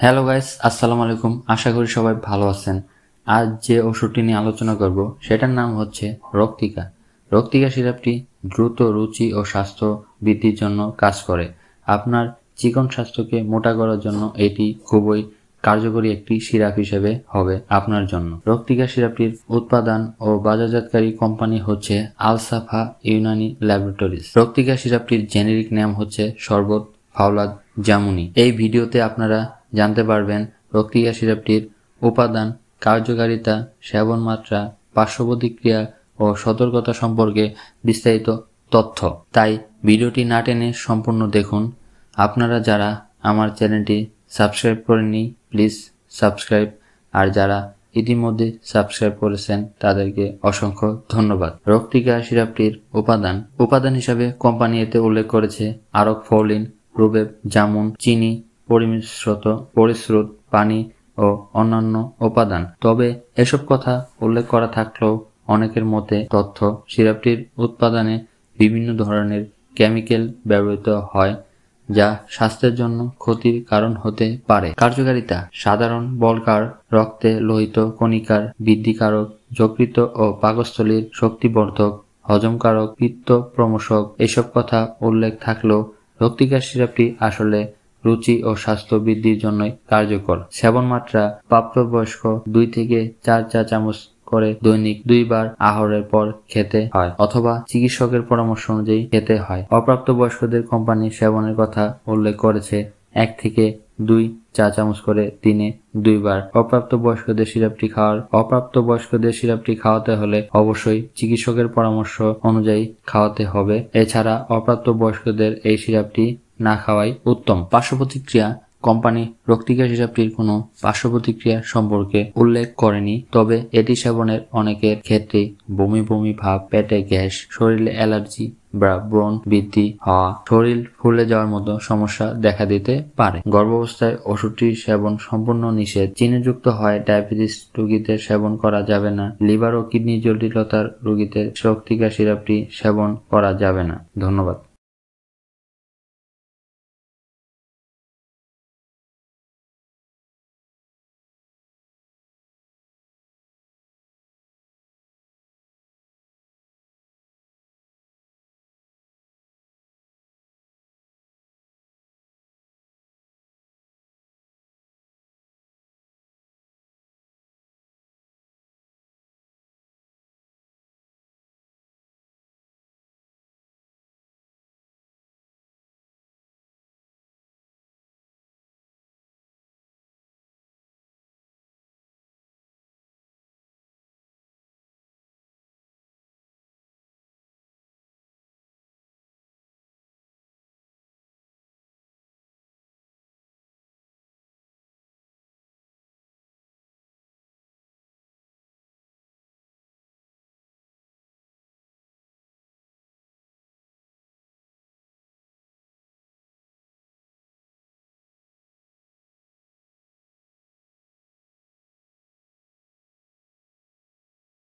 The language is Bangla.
হ্যালো গাইস আসসালামু আলাইকুম। আশা করি সবাই ভালো আছেন। আজ যে ওষুধটি নিয়ে আলোচনা করব, সেটার নাম হচ্ছে রক্তিকা। রক্তিকা সিরাপটি দ্রুত রুচি ও স্বাস্থ্য বৃদ্ধির জন্য কাজ করে। আপনার চিকন স্বাস্থ্যকে মোটা করার জন্য এটি খুবই কার্যকরী একটি সিরাপ হিসেবে হবে আপনার জন্য। রক্তিকা সিরাপটির উৎপাদন ও বাজারজাতকারী কোম্পানি হচ্ছে আলসাফা ইউনানি ল্যাবরেটরিজ। রক্তিকা সিরাপটির জেনেরিক নাম হচ্ছে শরবত ফাওলাদ জামুনি। এই ভিডিওতে আপনারা জানতে পারবেন রক্তিকা সিরাপটির উপাদান, কার্যকারিতা, সেবন মাত্রা, পার্শ্ব প্রতিক্রিয়া ও সতর্কতা সম্পর্কে বিস্তারিত তথ্য। তাই ভিডিওটি না টেনে সম্পূর্ণ দেখুন। আপনারা যারা আমার চ্যানেলটি সাবস্ক্রাইব করেননি, প্লিজ সাবস্ক্রাইব। আর যারা ইতিমধ্যে সাবস্ক্রাইব করেছেন, তাদেরকে অসংখ্য ধন্যবাদ। রক্তিকা সিরাপটির উপাদান। উপাদান হিসাবে কোম্পানি এতে উল্লেখ করেছে আরক ফৌলিন রুবেব জামুন, চিনি পরিমিশ্রত পরিশ্রুত পানি ও অন্যান্য উপাদান। তবে এসব কথা উল্লেখ করা থাকলেও অনেকের মতে তথ্য সিরাপটির উৎপাদনে বিভিন্ন ধরনের কেমিক্যাল ব্যবহৃত হয়, যা স্বাস্থ্যের জন্য ক্ষতির কারণ হতে পারে। কার্যকারিতা, সাধারণ বলকার রক্তে লোহিত কণিকার বৃদ্ধিকারক যকৃত ও পাকস্থলীর শক্তিবর্ধক, হজমকারক পিত্ত প্রমোশক এসব কথা উল্লেখ থাকলেও রক্তিকার সিরাপটি আসলে রুচি ও স্বাস্থ্য বৃদ্ধির জন্যই কার্যকর। সেবন মাত্রা প্রাপ্তবয়স্ক দুই থেকে চার চা চামচ করে দৈনিক দুইবার আহারের পর খেতে হয় অথবা চিকিৎসকের পরামর্শ অনুযায়ী খেতে হয়। অপ্রাপ্ত বয়স্কদের কোম্পানি সেবনের কথা উল্লেখ করেছে, এক থেকে দুই চা চামচ করে দিনে দুইবার। অপ্রাপ্ত বয়স্কদের সিরাপটি খাওয়ার অপ্রাপ্ত বয়স্কদের সিরাপটি খাওয়াতে হলে অবশ্যই চিকিৎসকের পরামর্শ অনুযায়ী খাওয়াতে হবে। এছাড়া অপ্রাপ্ত বয়স্কদের এই সিরাপটি না খাওয়াই উত্তম। পার্শ্ব প্রতিক্রিয়া কোম্পানি রক্তিকা সিরাপটির কোনো পার্শ্বপ্রতিক্রিয়া সম্পর্কে উল্লেখ করেনি, তবে এটি সেবনের অনেকের ক্ষেত্রে বমি বমি ভাব, পেটে গ্যাস, শরীরে অ্যালার্জি বা ব্রণ বৃদ্ধি হওয়া, শরীর ফুলে যাওয়ার মতো সমস্যা দেখা দিতে পারে। গর্ভাবস্থায় ওষুধটি সেবন সম্পূর্ণ নিষেধ। চিনিযুক্ত হয় ডায়াবেটিস রোগীদের সেবন করা যাবে না। লিভার ও কিডনি জটিলতার রোগীদের রক্তিকা সিরাপটি সেবন করা যাবে না। ধন্যবাদ।